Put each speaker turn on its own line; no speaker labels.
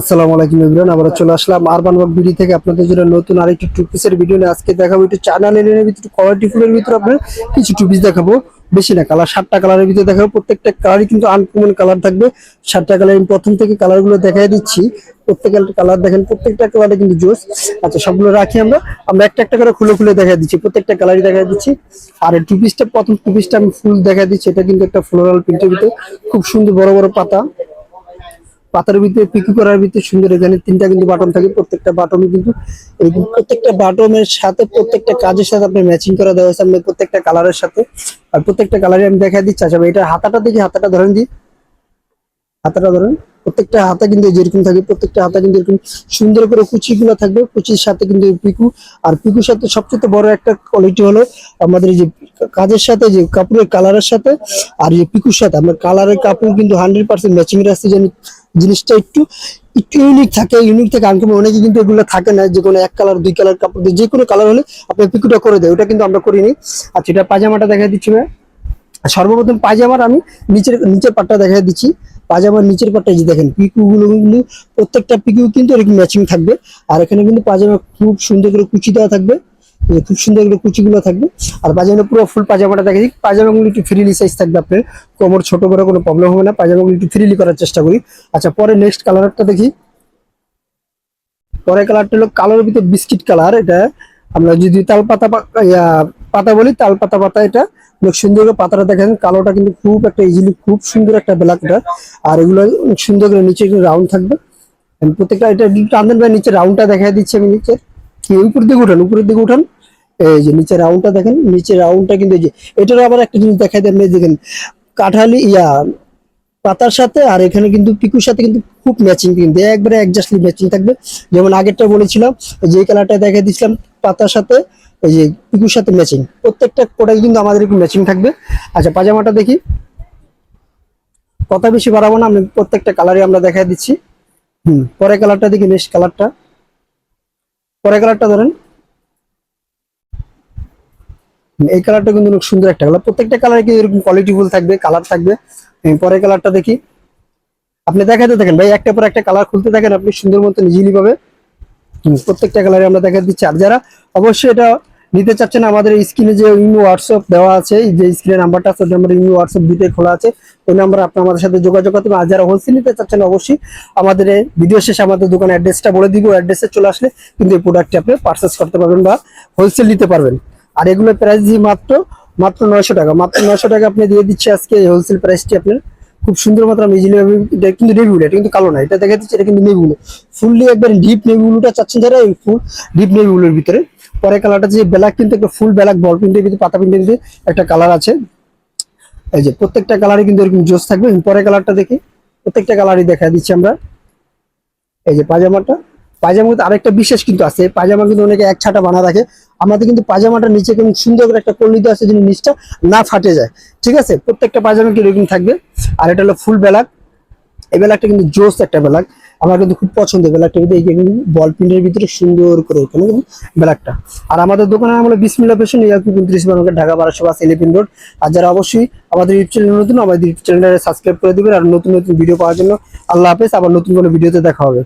আসসালামু আলাইকুম ইমরান আবার চলে আসলাম আরবান ওয়ার্ক বিডি থেকে আপনাদের জন্য নতুন আরেকটি টু পিসের ভিডিও নিয়ে। আজকে দেখাবো একটু চায়না লেনের ভিতরে কোয়ালিটি ফুলের ভিতরে আপনার কিছু টু পিস দেখাবো। বেশি না কালার সাতটা কালারের ভিতরে দেখাবো। প্রত্যেকটা কালারই কিন্তু আনকমন কালার থাকবে। সাতটা কালার আমি প্রথম থেকে কালারগুলো দেখাই দিচ্ছি। প্রত্যেকটা কালার দেখেন, প্রত্যেকটা কালারে কিন্তু জোস। আচ্ছা সবগুলো রাখি আমরা। আমরা একটা একটা করে খুলে খুলে দেখা দিচ্ছি। প্রত্যেকটা কালারই দেখা দিচ্ছি। আর টু পিসটা প্রথম টু পিসটা আমি ফুল দেখা দিচ্ছি। এটা কিন্তু একটা ফ্লোরাল প্রিন্টের ভিতরে। খুব সুন্দর বড় বড় পাতা। পাতার ভিতরে পিকি করার ভিতরে সুন্দর এখানে তিনটা কিন্তু বাটন থাকে, প্রত্যেকটা বাটন কিন্তু প্রত্যেকটা বাটনের সাথে প্রত্যেকটা কাজের সাথে আপনি ম্যাচিং করা দেওয়া হয়েছে আপনার প্রত্যেকটা কালারের সাথে। আর প্রত্যেকটা কালারে আমি দেখা দিচ্ছি আচ্ছা এটা হাতাটা দেখি, হাতাটা ধরেন দিই হাতাটা ধরেন। প্রত্যেকটা হাতা কিন্তু যেরকম থাকে, প্রত্যেকটা হাতা কিন্তু এরকম সুন্দর করে কুচিগুলো থাকবে। কুচির সাথে কিন্তু পিকু, আর পিকুর সাথে সবচেয়ে বড় একটা কোয়ালিটি হলো আমাদের যে কাজের সাথে, যে কাপড়ের কালারের সাথে, আর যে পিকুর সাথে। আমরা কালারের কাপড় কিন্তু হান্ড্রেড পার্সেন্ট ম্যাচিং রাখছি যেন জিনিসটা একটু একটু ইউনিক থাকে ইউনিক থাকে। আনকমন অনেকে কিন্তু এগুলো থাকে না, যে কোনো এক কালার দুই কালার কাপড় দিয়ে, যে কোনো কালার হলে আপনি পিকুটা করে দেয় ওটা কিন্তু আমরা করিনি। আচ্ছা এটা পাজামাটা দেখা দিচ্ছি ভাই। সর্বপ্রথম পাজামার আমি নিচের নিচের পাটটা দেখা দিচ্ছি। পাজামার নিচের পাটটা যে দেখেন পিকু গুলো কিন্তু প্রত্যেকটা পিকু কিন্তু এরকম ম্যাচিং থাকবে। আর এখানে কিন্তু পাজামা খুব সুন্দর করে কুচি দেওয়া থাকবে। খুব সুন্দর করে কুচিগুলো থাকবে। আর পাজামা পুরো ফুল পাজামাটা দেখেছি পাজামাগুলো একটু ফ্রিলি সাইজ থাকবে আপনার। কোমর ছোট করে কোনো প্রবলেম হবে না, পাজামাগুলো একটু ফ্রিলি করার চেষ্টা করি। আচ্ছা পরে নেক্সট কালারটা দেখি। পরের কালারটা হলো কালোর ভিতরে বিস্কিট কালার এটা আমরা যদি তাল পাতা পাতা বলি তাল পাতা পাতা এটা। অনেক সুন্দর করে পাতাটা দেখেন, কালোটা কিন্তু খুব একটা ইজিলি খুব সুন্দর একটা ব্ল্যাক এটা আর এগুলো সুন্দর করে নিচে রাউন্ড থাকবে। প্রত্যেকটা এটা টানদেন ভাই, নিচে রাউন্ডটা দেখা দিচ্ছে আমি নিচে। কি উপর দিকে উঠান, উপরের দিকে উঠান। এই যে নিচে রাউন্ডটা দেখেন, নিচে রাউন্ডটা কিন্তু যে, এটারও আবার একটা জিনিস দেখাই দেন দেখেন, কাঠালি, ইয়া, পাতার সাথে আর এখানে কিন্তু পিকুর সাথে কিন্তু খুব ম্যাচিং কিন্তু, একবারে অ্যাডজাস্টলি ম্যাচিং থাকবে। যেমন আগেরটা বলেছিলাম, যে কালারটা দেখা দিয়েছিলাম পাতার সাথে এই যে পিকুর সাথে ম্যাচিং প্রত্যেকটা প্রোডাক্ট কিন্তু আমাদের একটু ম্যাচিং থাকবে। আচ্ছা পাজামাটা দেখি। কথা বেশি বাড়াবো না, আমি প্রত্যেকটা কালারই আমরা দেখা দিচ্ছি। হুম পরে কালারটা দেখি নেক্সট কালারটা পরে কালারটা ধরেন। এই কালারটা কিন্তু অনেক সুন্দর একটা কালার প্রত্যেকটা কালার কিন্তু এরকম কোয়ালিটিফুল থাকবে কালার থাকবে। পরের কালারটা দেখি। আপনি দেখাতে থাকেন, ভাই একটা পর একটা কালার খুলতে থাকেন, আপনি সুন্দর মতো ইজিলি পাবে প্রত্যেকটা কালারে আমরা দেখা দিচ্ছি। আর যারা অবশ্যই এটা নিতে চাচ্ছেন আমাদের স্ক্রিনে যে ইমো হোয়াটসঅ্যাপ দেওয়া আছে যে স্ক্রিনের নাম্বারটা আছে নাম্বারে ইমো হোয়াটসঅ্যাপ দুটোই খোলা আছে। ওই নাম্বার আপনি আমাদের সাথে যোগাযোগ করতে আর যারা হোলসেল নিতে চাচ্ছেন, অবশ্যই আমাদের ভিডিও শেষে আমাদের দোকানের অ্যাড্রেসটা বলে দিব। অ্যাড্রেসে চলে আসলে কিন্তু এই প্রোডাক্টটি আপনি পারচেস করতে পারবেন বা হোলসেল নিতে পারবেন। আর এগুলো প্রাইস দিয়ে মাত্র মাত্র নয়শো টাকা। মাত্র নয়শো টাকা আপনি দিয়ে দিচ্ছে আজকে এই হোলসেল প্রাইসটি আপনার। খুব সুন্দর মাত্রা ইজিলি এটা কিন্তু নেভিগুলো এটা কিন্তু কালো না। এটা দেখা দিচ্ছে এটা কিন্তু নেভিগুলো ফুললি একবার ডিপ নেভিগুলোটা চাচ্ছেন যারা, এই ফুল ডিপ নেভিগুলোর ভিতরে। পরে কালারটা যে ব্ল্যাক কিন্তু একটা ফুল ব্ল্যাক, বল প্রিন্টের ভিতরে পাতা প্রিন্টের ভিতরে একটা কালার আছে। এই যে প্রত্যেকটা কালারে কিন্তু এরকম জোস থাকবে। পরে কালারটা দেখি। প্রত্যেকটা কালারই দেখা দিচ্ছি আমরা। এই যে পাজামাটা পাজামাতে আরেকটা বিশেষ কিন্তু আছে। পাজামা কিন্তু অনেকে এক ছাটা বানা রাখে। আমাদের কিন্তু পাজামাটা নিচে কিন্তু সুন্দর করে একটা কল্লিতে আছে যেন নিচটা না ফাটে যায়। ঠিক আছে? প্রত্যেকটা পাজামা কিন্তু এরকম থাকবে। আর এটা হলো ফুল ব্যালাক এই ব্যালাকটা কিন্তু জোস একটা ব্যালাক আমার কিন্তু খুব পছন্দ ব্ল্যাকটা কিন্তু এই বল প্রিন্টের ভিতরে সুন্দর করে এখানে কিন্তু ব্যালাকটা। আর আমাদের দোকানে আমরা বিসমিল্লা ফ্যাশন ইয়াকু উনত্রিশ বারোকে ঢাকা বারোশো বাস ইলেভেন রোড। আর যারা অবশ্যই আমাদের ইউটিউব চ্যানেল নতুন, আমাদের ইউটিউব চ্যানেলটা সাবস্ক্রাইব করে দেবেন আর নতুন নতুন ভিডিও পাওয়ার জন্য আল্লাহ হাফেজ, আবার নতুন কোনো ভিডিওতে দেখা হবে।